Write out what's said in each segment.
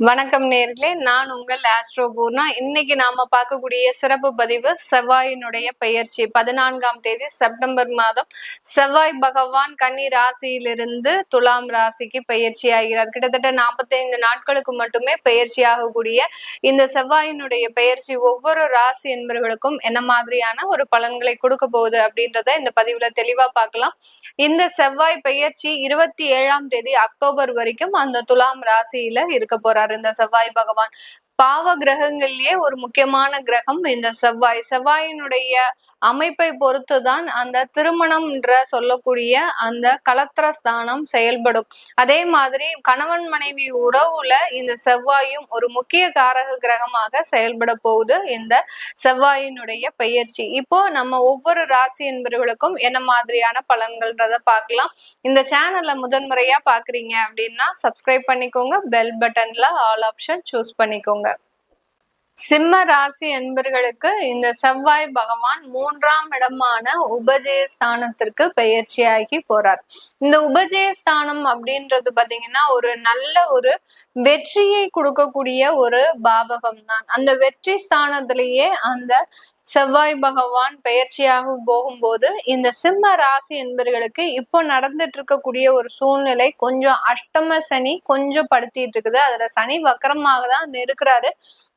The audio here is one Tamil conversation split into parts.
வணக்கம் நேர்களே நான் உங்கள் ஆஸ்ட்ரோ பூர்ணா. இன்னைக்கு நாம பார்க்கக்கூடிய சிறப்பு பதிவு செவ்வாயினுடைய பெயர்ச்சி. பதினான்காம் தேதி செப்டம்பர் மாதம் செவ்வாய் பகவான் கன்னி ராசியிலிருந்து துலாம் ராசிக்கு பயிற்சி ஆகிறார். கிட்டத்தட்ட நாற்பத்தைந்து நாட்களுக்கு மட்டுமே பயிற்சி ஆகக்கூடிய இந்த செவ்வாயினுடைய பெயர்ச்சி ஒவ்வொரு ராசி என்பவர்களுக்கும் என்ன மாதிரியான ஒரு பலன்களை கொடுக்க போகுது அப்படின்றத இந்த பதிவுல தெளிவா பார்க்கலாம். இந்த செவ்வாய் பெயர்ச்சி இருபத்தி ஏழாம் தேதி அக்டோபர் வரைக்கும் அந்த துலாம் ராசியில இருக்க போறார். சொல்றாரு இந்த செவ்வாய் பகவான் பாவ கிரகங்கள்லயே ஒரு முக்கியமான கிரகம் இந்த செவ்வாய். செவ்வாயினுடைய அமைப்பை பொறுத்துதான் அந்த திருமணம்ன்ற சொல்லக்கூடிய அந்த கலத்திர ஸ்தானம் செயல்படும். அதே மாதிரி கணவன் மனைவி உறவுல இந்த செவ்வாயும் ஒரு முக்கிய காரக கிரகமாக செயல்பட போகுது. இந்த செவ்வாயினுடைய பெயர்ச்சி. இப்போ நம்ம ஒவ்வொரு ராசி என்பவர்களுக்கும் என்ன மாதிரியான பலன்கள்ன்றத பார்க்கலாம். இந்த சேனல்ல முதன்முறையா பாக்குறீங்க அப்படின்னா சப்ஸ்கிரைப் பண்ணிக்கோங்க. பெல் பட்டன்ல ஆல் ஆப்ஷன் சூஸ் பண்ணிக்கோங்க. சிம்ம ராசி என்பர்களுக்கு இந்த செவ்வாய் பகவான் மூன்றாம் இடமான உபஜயஸ்தானத்திற்கு பெயர்ச்சியாகி போறார். இந்த உபஜயஸ்தானம் அப்படின்றது பாத்தீங்கன்னா ஒரு நல்ல ஒரு வெற்றியை கொடுக்கக்கூடிய ஒரு பாவகம் தான் அந்த வெற்றி ஸ்தானத்திலேயே அந்த செவ்வாய் பகவான் பயிற்சியாக போகும்போது இந்த சிம்ம ராசி என்பர்களுக்கு இப்போ நடந்துட்டு இருக்கக்கூடிய ஒரு சூழ்நிலை கொஞ்சம் அஷ்டம சனி கொஞ்சம் படுத்திட்டு இருக்குது அதுல சனி வக்கரமாக தான் இருக்கிறாரு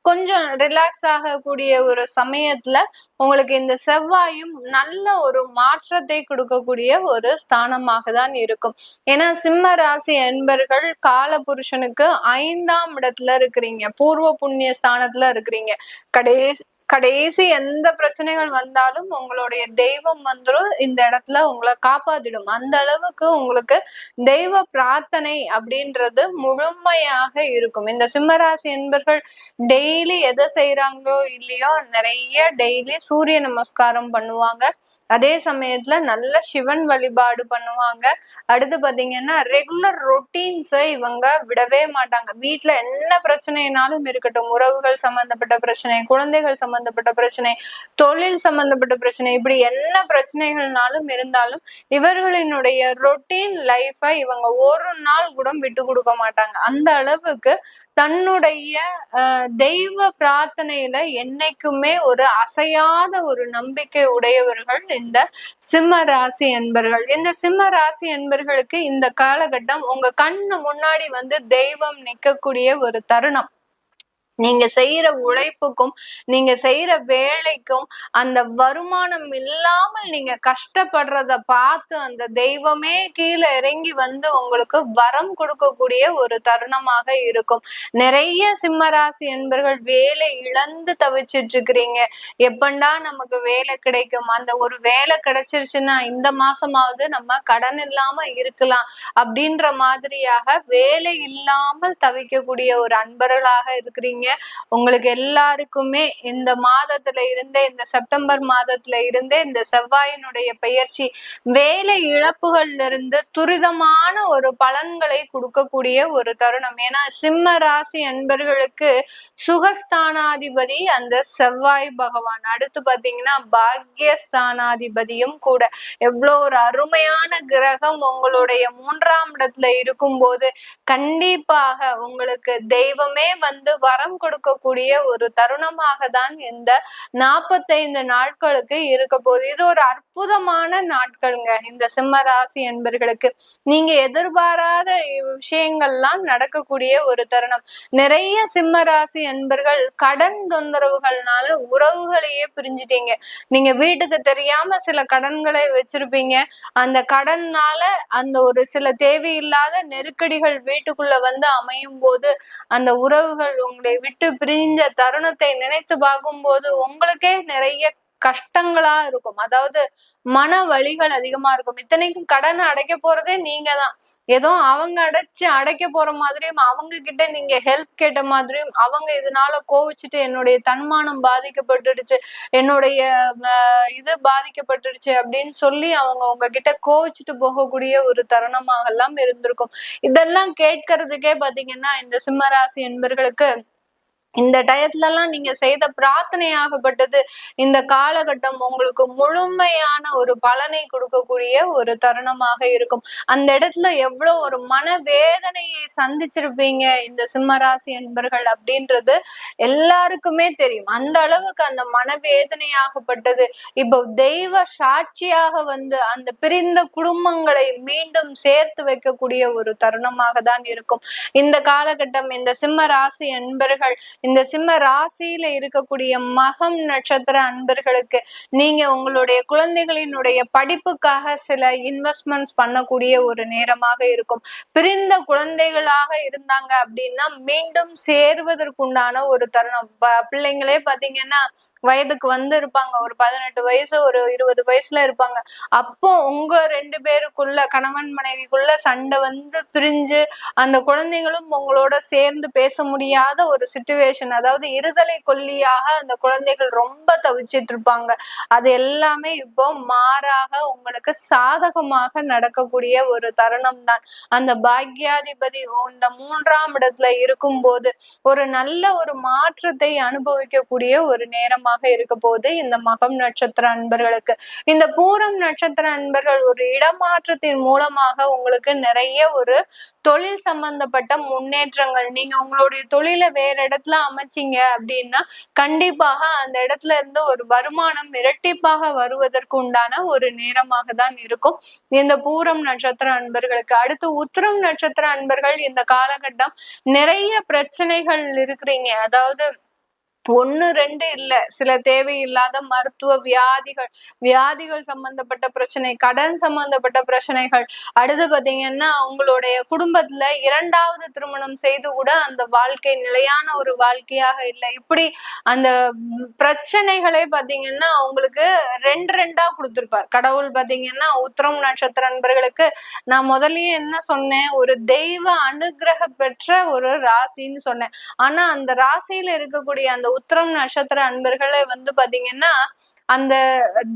கொஞ்சம் ரிலாக்ஸ் ஆகக்கூடிய ஒரு சமயத்துல உங்களுக்கு இந்த செவ்வாயும் நல்ல ஒரு மாற்றத்தை கொடுக்கக்கூடிய ஒரு ஸ்தானமாக தான் இருக்கும். ஏன்னா சிம்ம ராசி என்பர்கள் கால புருஷனுக்கு ஐந்தாம் இடத்துல இருக்கிறீங்க. பூர்வ புண்ணிய ஸ்தானத்துல இருக்கிறீங்க. கடைசி கடைசி எந்த பிரச்சனைகள் வந்தாலும் உங்களுடைய தெய்வம் வந்துடும் இந்த இடத்துல உங்களை காப்பாத்திடும். அந்த அளவுக்கு உங்களுக்கு தெய்வ பிரார்த்தனை அப்படின்றது முழுமையாக இருக்கும். இந்த சிம்மராசி என்பர்கள் டெய்லி எதை செய்யறாங்களோ இல்லையோ நிறைய டெய்லி சூரிய நமஸ்காரம் பண்ணுவாங்க. அதே சமயத்துல நல்ல சிவன் வழிபாடு பண்ணுவாங்க. அடுத்து பாத்தீங்கன்னா ரெகுலர் ரொட்டீன்ஸை இவங்க விடவே மாட்டாங்க. வீட்டுல என்ன பிரச்சனைனாலும் இருக்கட்டும் உறவுகள் சம்பந்தப்பட்ட பிரச்சனை குழந்தைகள் சம்பந்த சம்பந்தப்பட்ட பிரச்சனை தொழில் சம்பந்தப்பட்ட பிரச்சனை இப்படி என்ன பிரச்சனைகள்னாலும் இருந்தாலும் இவர்களினுடைய ரொட்டீன் லைஃபை இவங்க ஒரு நாள் கூட விட்டு கொடுக்க மாட்டாங்க. அந்த அளவுக்கு தன்னுடைய தெய்வ பிரார்த்தனையில என்னைக்குமே ஒரு அசையாத ஒரு நம்பிக்கை உடையவர்கள் இந்த சிம்ம ராசி என்பர்கள். இந்த சிம்ம ராசி என்பர்களுக்கு இந்த காலகட்டம் உங்க கண்ணு முன்னாடி வந்து தெய்வம் நிற்கக்கூடிய ஒரு தருணம். நீங்க செய்யற உழைப்புக்கும் நீங்க செய்யற வேலைக்கும் அந்த வருமானம் இல்லாமல் நீங்க கஷ்டப்படுறத பார்த்து அந்த தெய்வமே கீழே இறங்கி வந்து உங்களுக்கு வரம் கொடுக்கக்கூடிய ஒரு தருணமாக இருக்கும். நிறைய சிம்மராசி என்பர்கள் வேலை இழந்து தவிச்சிட்டு இருக்கிறீங்க எப்பண்டா நமக்கு வேலை கிடைக்கும்? அந்த ஒரு வேலை கிடைச்சிருச்சுன்னா இந்த மாசமாவது நம்ம கடன் இல்லாம இருக்கலாம். அப்படின்ற மாதிரியாக வேலை இல்லாமல் தவிக்கக்கூடிய ஒரு அன்பர்களாக இருக்கிறீங்க. உங்களுக்கு எல்லாருக்குமே இந்த மாதத்துல இருந்தே இந்த செப்டம்பர் மாதத்துல இருந்தே இந்த செவ்வாயினுடைய பயிற்சி வேலை இழப்புகள்ல இருந்து துரிதமான ஒரு பலன்களை கொடுக்கக்கூடிய ஒரு தருணம். ஏன்னா சிம்ம ராசி அன்பர்களுக்கு சுகஸ்தானாதிபதி அந்த செவ்வாய் பகவான். அடுத்து பாத்தீங்கன்னா பாக்யஸ்தானாதிபதியும் கூட. எவ்வளோ ஒரு அருமையான கிரகம் உங்களுடைய மூன்றாம் இடத்துல இருக்கும்போது கண்டிப்பாக உங்களுக்கு தெய்வமே வந்து வரம் கொடுக்கக்கூடிய ஒரு தருணமாக தான் இந்த நாற்பத்தைந்து நாட்களுக்கு இருக்க போகுது. இது ஒரு அற்புதமான நாட்கள்ங்க. இந்த சிம்ம ராசி என்பர்களுக்கு நீங்க எதிர்பாராத விஷயங்கள்லாம் நடக்கக்கூடிய ஒரு தருணம். நிறைய சிம்ம ராசி என்பர்கள் கடன் தொந்தரவுகள்னால உறவுகளையே பிரிஞ்சிட்டீங்க. நீங்க வீட்டுக்கு தெரியாம சில கடன்களை வச்சிருப்பீங்க. அந்த கடன்னால அந்த ஒரு சில தேவையில்லாத நெருக்கடிகள் வீட்டுக்குள்ள வந்து அமையும் போது அந்த உறவுகள் உங்களை விட்டு பிரிஞ்ச தருணத்தை நினைத்து பார்க்கும்போது உங்களுக்கே நிறைய கஷ்டங்களா இருக்கும். அதாவது மன வழிகள் அதிகமா இருக்கும். இத்தனைக்கும் கடனை அடைக்க போறதே நீங்க தான். ஏதோ அவங்க அடைச்சு அடைக்க போற மாதிரியும் அவங்க கிட்ட நீங்க ஹெல்ப் கேட்ட மாதிரியும் அவங்க இதனால கோவிச்சுட்டு என்னுடைய தன்மானம் பாதிக்கப்பட்டுடுச்சு என்னுடைய இது பாதிக்கப்பட்டுடுச்சு அப்படின்னு சொல்லி அவங்க உங்ககிட்ட கோவிச்சுட்டு போகக்கூடிய ஒரு தருணமாக எல்லாம் இருந்திருக்கும். இதெல்லாம் கேட்கறதுக்கே பாத்தீங்கன்னா இந்த சிம்மராசி என்பர்களுக்கு இந்த டயத்துலலாம் நீங்க செய்த பிரார்த்தனையாகப்பட்டது இந்த காலகட்டம் உங்களுக்கு முழுமையான ஒரு பலனை கொடுக்கக்கூடிய ஒரு தருணமாக இருக்கும். அந்த இடத்துல எவ்வளவு ஒரு மன வேதனையை சந்திச்சிருப்பீங்க இந்த சிம்மராசி என்பர்கள் அப்படின்றது எல்லாருக்குமே தெரியும். அந்த அளவுக்கு அந்த மனவேதனையாகப்பட்டது. இப்போ தெய்வ சாட்சியாக வந்து அந்த பிரிந்த குடும்பங்களை மீண்டும் சேர்த்து வைக்கக்கூடிய ஒரு தருணமாக தான் இருக்கும். இந்த காலகட்டம் இந்த சிம்ம ராசி என்பர்கள் இந்த சிம்ம ராசியில இருக்கக்கூடிய மகம் நட்சத்திர அன்பர்களுக்கு நீங்க உங்களுடைய குழந்தைகளினுடைய படிப்புக்காக சில இன்வெஸ்ட்மெண்ட்ஸ் பண்ணக்கூடிய ஒரு நேரமாக இருக்கும். பிரிந்த குழந்தைகளாக இருந்தாங்க அப்படின்னா மீண்டும் சேர்வதற்குண்டான ஒரு தருணம். பிள்ளைங்களே பாத்தீங்கன்னா வயதுக்கு வந்து இருப்பாங்க. ஒரு பதினெட்டு வயசு ஒரு இருபது வயசுல இருப்பாங்க. அப்போ உங்க ரெண்டு பேருக்குள்ள கணவன் மனைவிக்குள்ள சண்டை வந்து பிரிஞ்சு அந்த குழந்தைகளும் உங்களோட சேர்ந்து பேச முடியாத ஒரு சுச்சுவேஷன் அதாவது இருதலை கொல்லியாக அந்த குழந்தைகள் ரொம்ப தவிச்சிட்டு இருப்பாங்க. அது எல்லாமே இப்போ மாறாக உங்களுக்கு சாதகமாக நடக்கக்கூடிய ஒரு தருணம் தான். அந்த பாக்யாதிபதி இந்த மூன்றாம் இடத்துல இருக்கும் போது ஒரு நல்ல ஒரு மாற்றத்தை அனுபவிக்கக்கூடிய ஒரு நேரமா காலமாக இருக்க போது இந்த மகம் நட்சத்திர அன்பர்களுக்கு. இந்த பூரம் நட்சத்திர அன்பர்கள் ஒரு இடமாற்றத்தின் மூலமாக உங்களுக்கு நிறைய ஒரு தொழில் சம்பந்தப்பட்ட முன்னேற்றங்கள். நீங்க உங்களுடைய தொழிலை வேற இடத்துல அமைச்சிங்க அப்படின்னா கண்டிப்பாக அந்த இடத்துல இருந்து ஒரு வருமானம் இரட்டிப்பாக வருவதற்கு உண்டான ஒரு நேரமாக தான் இருக்கும். இந்த பூரம் நட்சத்திர அன்பர்களுக்கு. அடுத்து உத்திரம் நட்சத்திர அன்பர்கள் இந்த காலகட்டம் நிறைய பிரச்சனைகள் இருக்கிறீங்க. அதாவது ஒன்னு ரெண்டு இல்ல. சில தேவையில்லாத மருத்துவ வியாதிகள் வியாதிகள் சம்பந்தப்பட்ட பிரச்சனை கடன் சம்பந்தப்பட்ட பிரச்சனைகள். அடுத்து பாத்தீங்கன்னா அவங்களுடைய குடும்பத்துல இரண்டாவது திருமணம் செய்து கூட அந்த வாழ்க்கை நிலையான ஒரு வாழ்க்கையாக இல்லை. இப்படி அந்த பிரச்சனைகளே பாத்தீங்கன்னா அவங்களுக்கு ரெண்டு ரெண்டா கொடுத்துருப்பார். கடவுள் பாத்தீங்கன்னா உத்திரம் நட்சத்திர நண்பர்களுக்கு நான் முதல்லயே என்ன சொன்னேன்? ஒரு தெய்வ அனுகிரக பெற்ற ஒரு ராசின்னு சொன்னேன். ஆனா அந்த ராசியில இருக்கக்கூடிய அந்த உத்திரம் நட்சத்திர அன்பர்களே வந்து பாத்தீங்கன்னா அந்த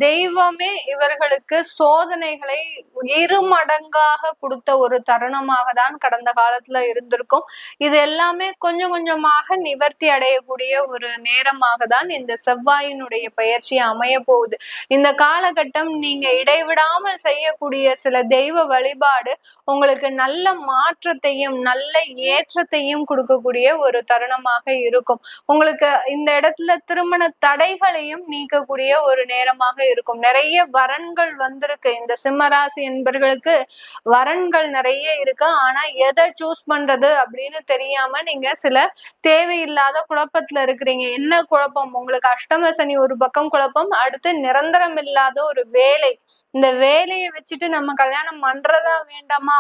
தெய்வமே இவர்களுக்கு சோதனைகளை இரு மடங்காக கொடுத்த ஒரு தருணமாக தான் கடந்த காலத்துல இருந்திருக்கும். இது எல்லாமே கொஞ்சம் கொஞ்சமாக நிவர்த்தி அடையக்கூடிய ஒரு நேரமாக தான் இந்த செவ்வாயினுடைய பயிற்சி அமைய போகுது. இந்த காலகட்டம் நீங்க இடைவிடாமல் செய்யக்கூடிய சில தெய்வ வழிபாடு உங்களுக்கு நல்ல மாற்றத்தையும் நல்ல ஏற்றத்தையும் கொடுக்கக்கூடிய ஒரு தருணமாக இருக்கும். உங்களுக்கு இந்த இடத்துல திருமண தடைகளையும் நீக்கக்கூடிய ஒரு நேரமாக இருக்கும். நிறைய வரன்கள் வந்திருக்கு. இந்த சிம்மராசி என்பர்களுக்கு வரன்கள் நிறைய இருக்கு. ஆனா எதை சூஸ் பண்றது அப்படின்னு தெரியாம நீங்க சில தேவையில்லாத குழப்பத்துல இருக்கிறீங்க. என்ன குழப்பம்? உங்களுக்கு அஷ்டம சனி ஒரு பக்கம் குழப்பம். அடுத்து நிரந்தரம் இல்லாத ஒரு வேலை. இந்த வேலையை வச்சுட்டு நம்ம கல்யாணம் பண்றதா வேண்டாமா?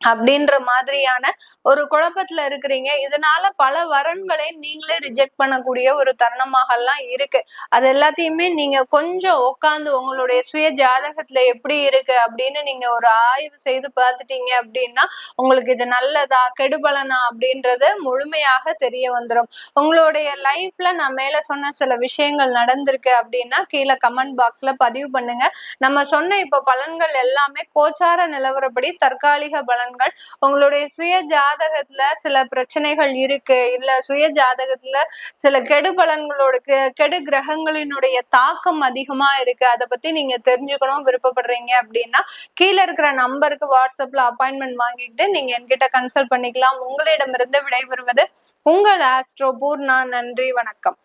அப்படின்ற மாதிரியான ஒரு குழப்பத்துல இருக்கிறீங்க. இதனால பல வரன்களை நீங்களே ரிஜெக்ட் பண்ணக்கூடிய ஒரு தருணமாக எல்லாம் இருக்கு. அது எல்லாத்தையுமே நீங்க கொஞ்சம் உட்காந்து உங்களுடைய சுய ஜாதகத்துல எப்படி இருக்கு அப்படின்னு நீங்க ஒரு ஆய்வு செய்து பார்த்துட்டீங்க அப்படின்னா உங்களுக்கு இது நல்லதா கெடுபலனா அப்படின்றது முழுமையாக தெரிய வந்துடும் உங்களுடைய லைஃப்ல நான் மேல சொன்ன சில விஷயங்கள் நடந்திருக்கு அப்படின்னா கீழே கமெண்ட் பாக்ஸ்ல பதிவு பண்ணுங்க. நம்ம சொன்ன இப்ப பலன்கள் எல்லாமே கோச்சார நிலவரப்படி தற்காலிக பலன் பலன்கள் உங்களுடைய சுய ஜாதகத்துல சில பிரச்சனைகள் இருக்கு. இல்ல சுய ஜாதகத்துல சில கெடு பலன்களோட கெடு கிரகங்களினுடைய தாக்கம் அதிகமா இருக்கு. அதை பத்தி நீங்க தெரிஞ்சுக்கணும் விருப்பப்படுறீங்க அப்படின்னா கீழே இருக்கிற நம்பருக்கு வாட்ஸ்அப்ல அப்பாயின்மெண்ட் வாங்கிக்கிட்டு நீங்க என்கிட்ட கன்சல்ட் பண்ணிக்கலாம். உங்களிடமிருந்து விடைபெறுவது உங்கள் ஆஸ்ட்ரோ பூர்ணா. நன்றி வணக்கம்.